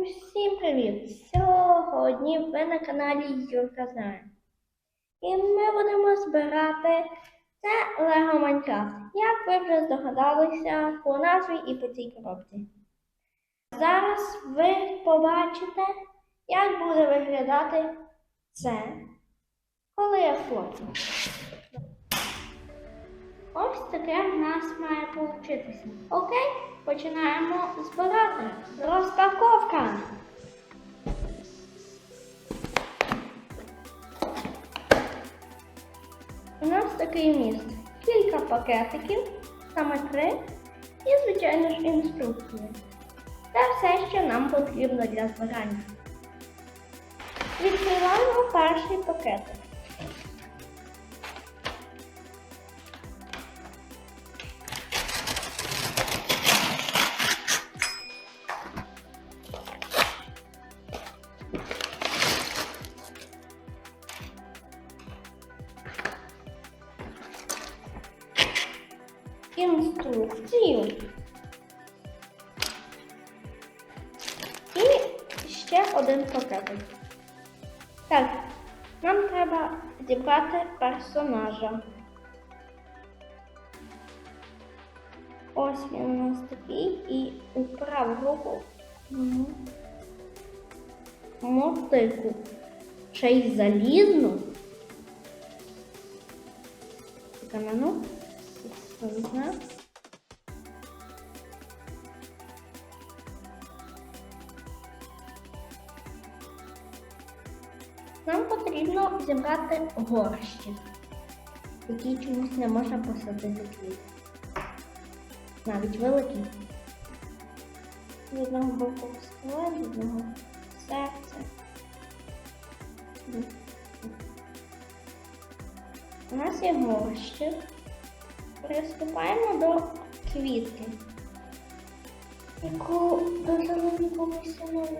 Усім привіт! Сьогодні ви на каналі Юрка Знає. І ми будемо збирати це Лего Майнкрафт. Як ви вже здогадалися по назві і по цій коробці. Зараз ви побачите, як буде виглядати це, коли я фото. Ось таке в нас має получитися. Окей, починаємо збирати. Розпаковка. У нас такий міст. Кілька пакетиків, саме три, і, звичайно ж, інструкції. Це все, що нам потрібно для збирання. Відкриваємо перший пакетик. Інструкцію. І ще один пакетик. Так, нам треба зібрати персонажа. Ось він у нас такий і у праву руку мотику. Ще й залізну. Кам'яну. Нам потрібно зібрати горщик, який чомусь не можна посадити квіт. Навіть великий. З одного боку скелет, з одного серце. У нас є горщик. Приступаємо до квітки, яку додали комусь самові.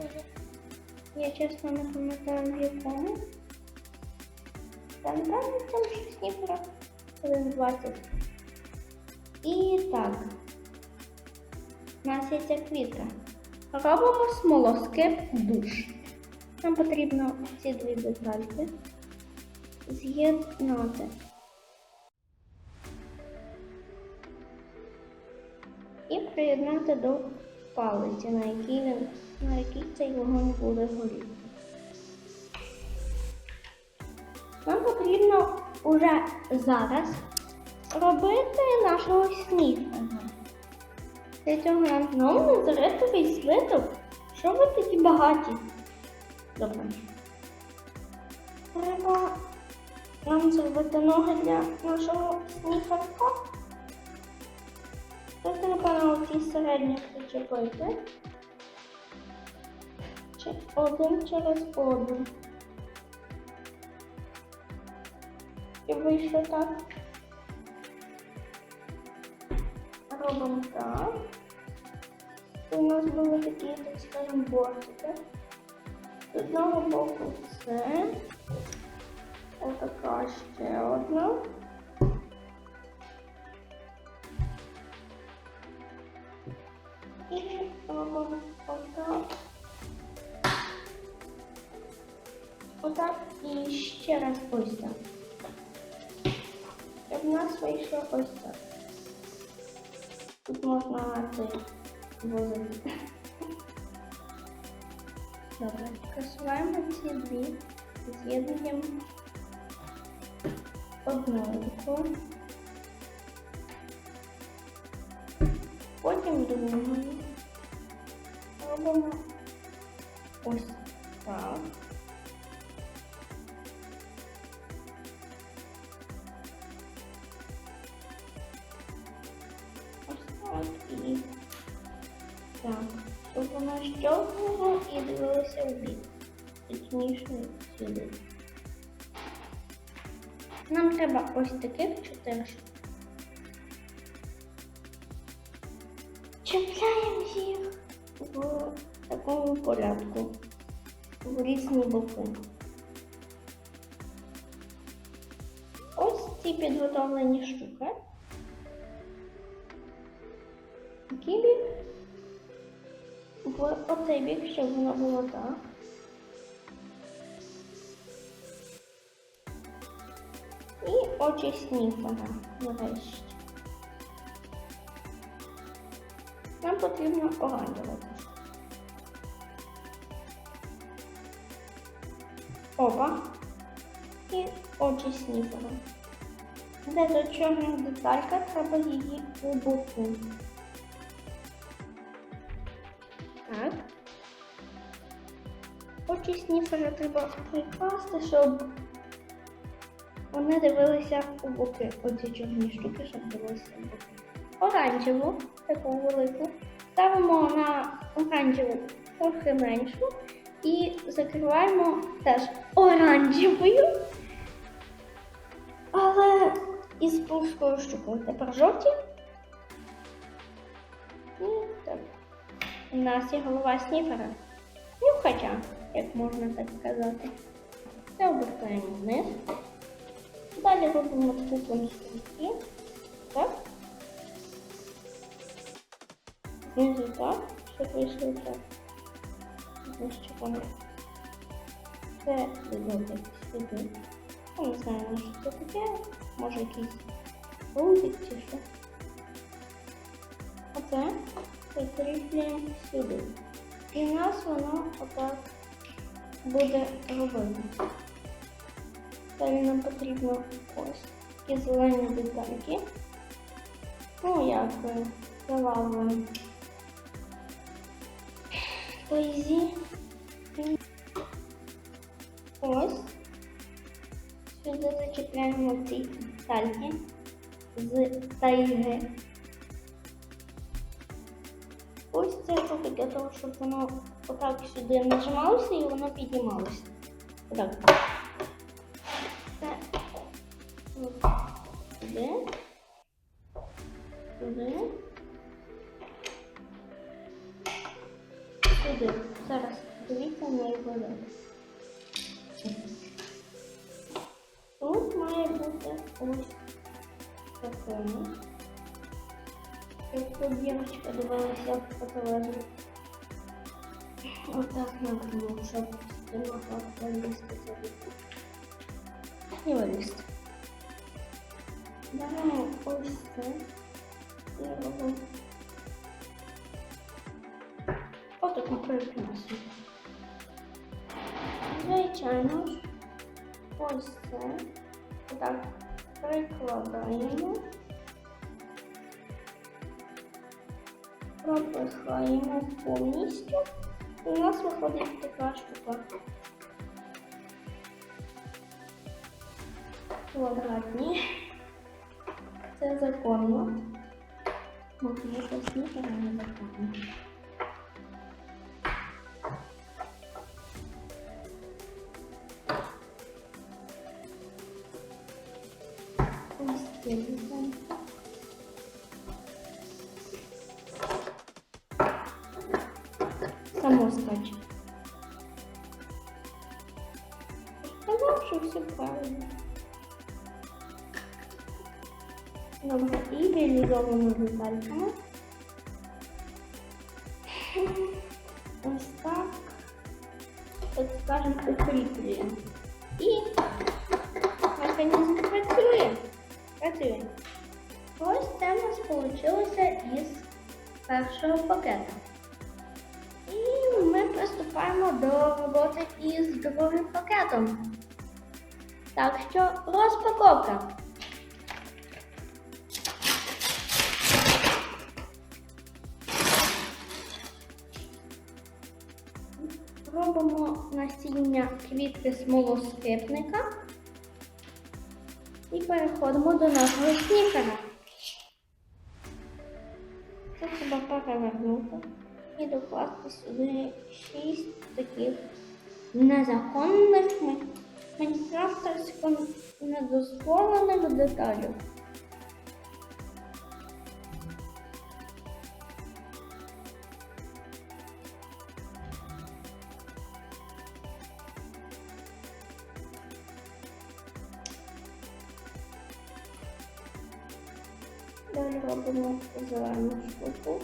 Я чесно не пам'ятаю в якому. Там там там щось ні про 1.20. І так. У нас є ця квітка. Робимо смолоскип душ. Нам потрібно ці дві детальки з'єднати. Приєднати до палиці, на якій, він, на якій цей вогонь буде горіти. Нам потрібно уже зараз робити нашого снігера. Для цього нам знову назаретовий свиток. Що ви такі багаті? Добре. Треба нам зробити ноги для нашого сніферка. Тобто, напевно, ці середні причепити. Один через один. І вийшло так. Робимо так. І у нас були такі, так скажемо, бортики. З одного боку це. Отака ще одна. возити. Добре, просуваємо ці дві, з'єднуємо одну руку. Потім другою робимо ось так. Точніше сюди. Нам треба ось таких чотири. Чіпляємо їх в такому порядку, в різні боки. Ось ці підготовлені штуки. Які в оцей бік, щоб воно було так. Очі сніфера нарешті. Нам потрібно оранжеве. Опа. І очі сніфера. Де до чорна деталька, треба її у боку. Так. Очі треба прикласти, щоб вони дивилися у боки. Оці чорні штуки, щоб дивилися у боки. Оранжеву, таку велику. Ставимо на оранжеву трохи меншу і закриваємо теж оранжевою. Але із плоскою штукою. Тепер жовті. І так. У нас є голова сніфера. Нюхача, як можна так сказати. Це обертаємо вниз. Далі робимо таку конструкцію. Так. Знизу так, щоб вийшло так. Це додати сюди. Я не знаю, що це таке. Може якийсь рудик чи що. Оце прикріплюємо сюди. І в нас воно отак буде робити. Далі нам потрібно ось такі зелені детальки. Ну, як завалюємо. Поїзі. Ось. Сюди зачіпляємо ці детальки з тайги. Ось це трохи для того, щоб воно отак сюди нажималося і воно піднімалося. Отак. Якщо дівчинка дивилася по телевізору. Отак нагнула, щоб ти могла вилізти собі. І вилізти. Беремо ось це і робимо отаку прикрасу. Звичайно ось це отак прикладаємо. Пропихаємо повністю. У нас виходить така штука. Квадратні. Це законно. Можна щось не законно. Сказав, що все правильно. Добре, і реалізовано детальками. Ось так. Так скажем, укріплюємо. І механізм працює. Працює. Ось це в нас вийшло із першого пакета. І ми приступаємо до роботи із другим пакетом. Так що розпаковка. Робимо насіння квітки смолоскипника і переходимо до нашого снікера. Це треба перевернути і докласти сюди шість таких незаконних недозволених деталей. Далі робимо зелену штуку.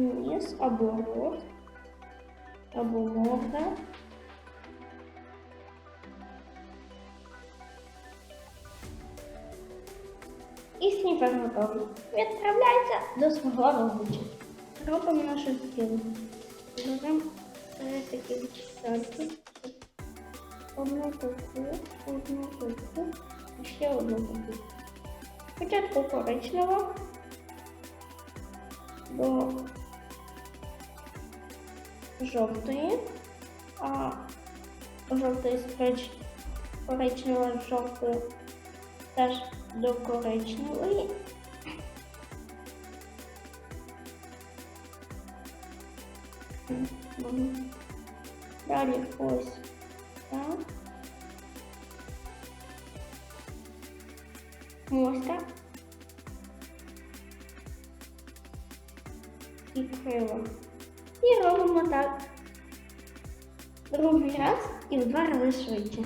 Низ, або рот, або морда. І сніпер готовий. Відправляється до свого робоча. Робимо нашу стіну. Беремо три такі чистальки. Одну таку, одну таку і ще одну таку. Спочатку коричнево до жовтої, а жовтої з корич- коричневої з жовтою теж до коричневої. Далі ось так. Ось так. Робимо так. Другий раз і в два рази швидше.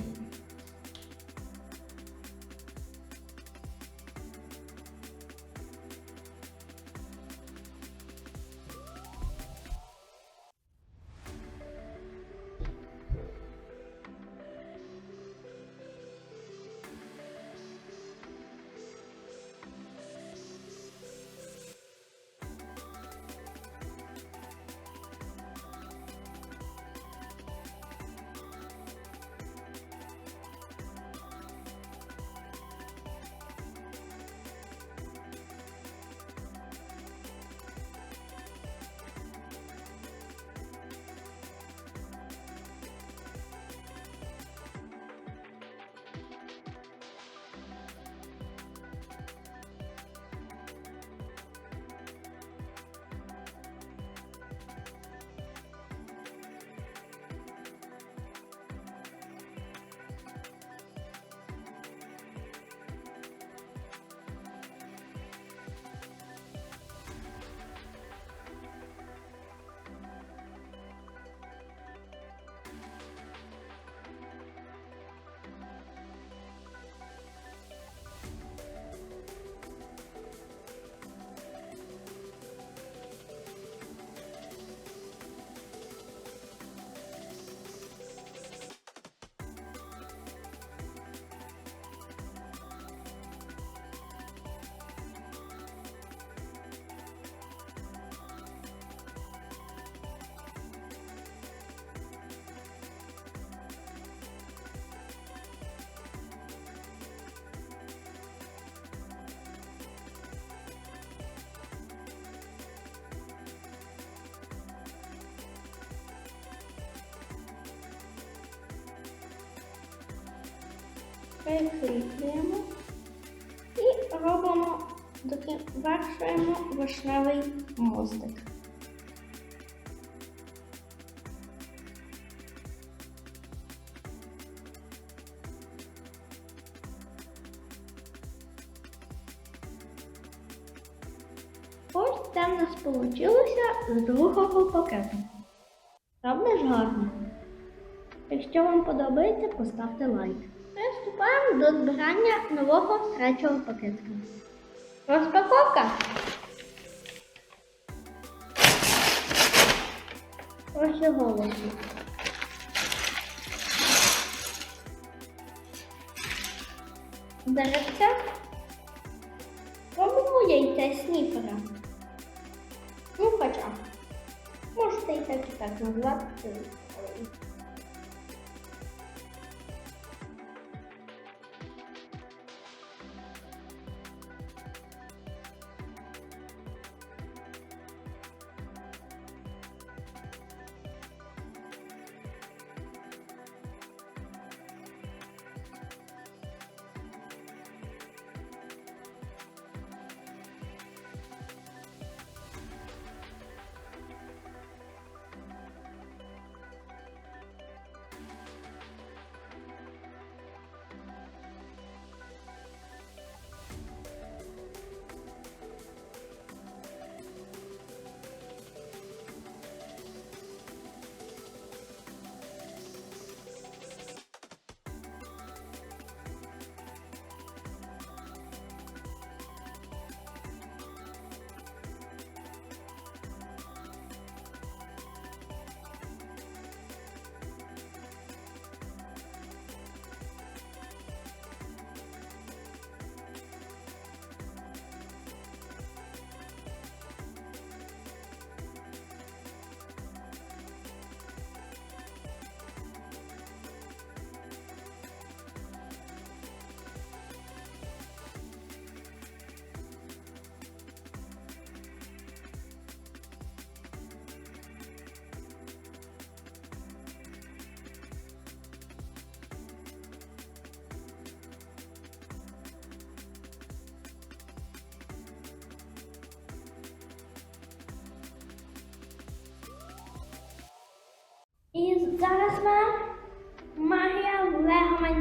Прикріплюємо і робимо довершуємо вишневий мостик. Ось це в нас вийшло з другого пакету. Правда ж гарно? Якщо вам подобається, поставте лайк. До збирання нового третього пакетика. Розпаковка. Ось голосу. Деревця. Робимо яйця сніпера. Ну, хоча. Можете і так і так назвати.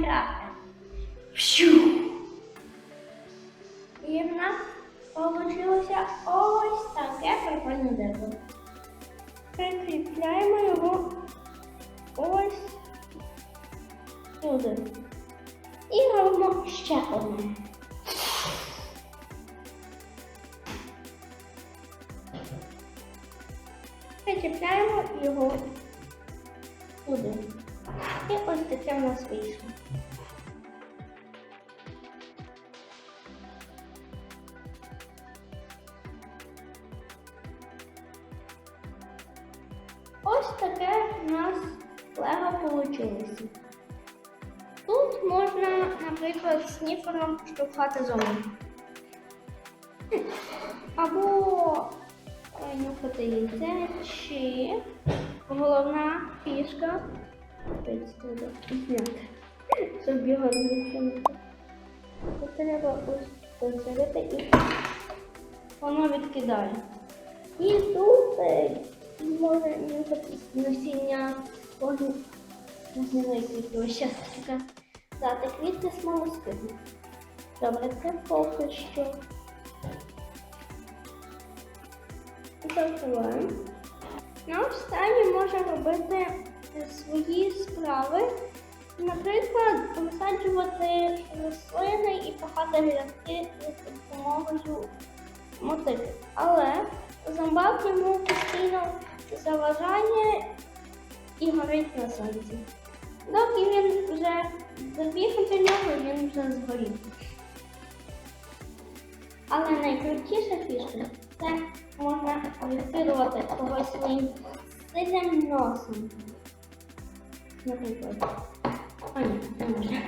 Майнкрафта. Вщу! І в нас вийшло ось таке прикольне дерево. Прикріпляємо його ось сюди. І робимо ще одне. Прикріпляємо його сюди. І ось таке в нас вийшло. Ось таке в нас лего вийшло. Тут можна, наприклад, сніфером штовхати зону. Або е, нюхати яйце, чи головна фішка відсюди зняти, щоб його не кинути. Треба ось посерити і воно відкидає. І тут може насіння знаю, як його щас чекати. Дати квіти смолоскипу. Добре, це поки що. Закриваємо. На останній може робити е, свої справи. Наприклад, висаджувати рослини і пахати грядки за допомогою мотики. Але зомбак йому постійно заважає і горить на сонці. Доки він вже забіг до нього, він вже згорів. Але найкрутіша фішка це можна відкидувати когось своїм сильним носом. Наприклад. О, ні, не можна.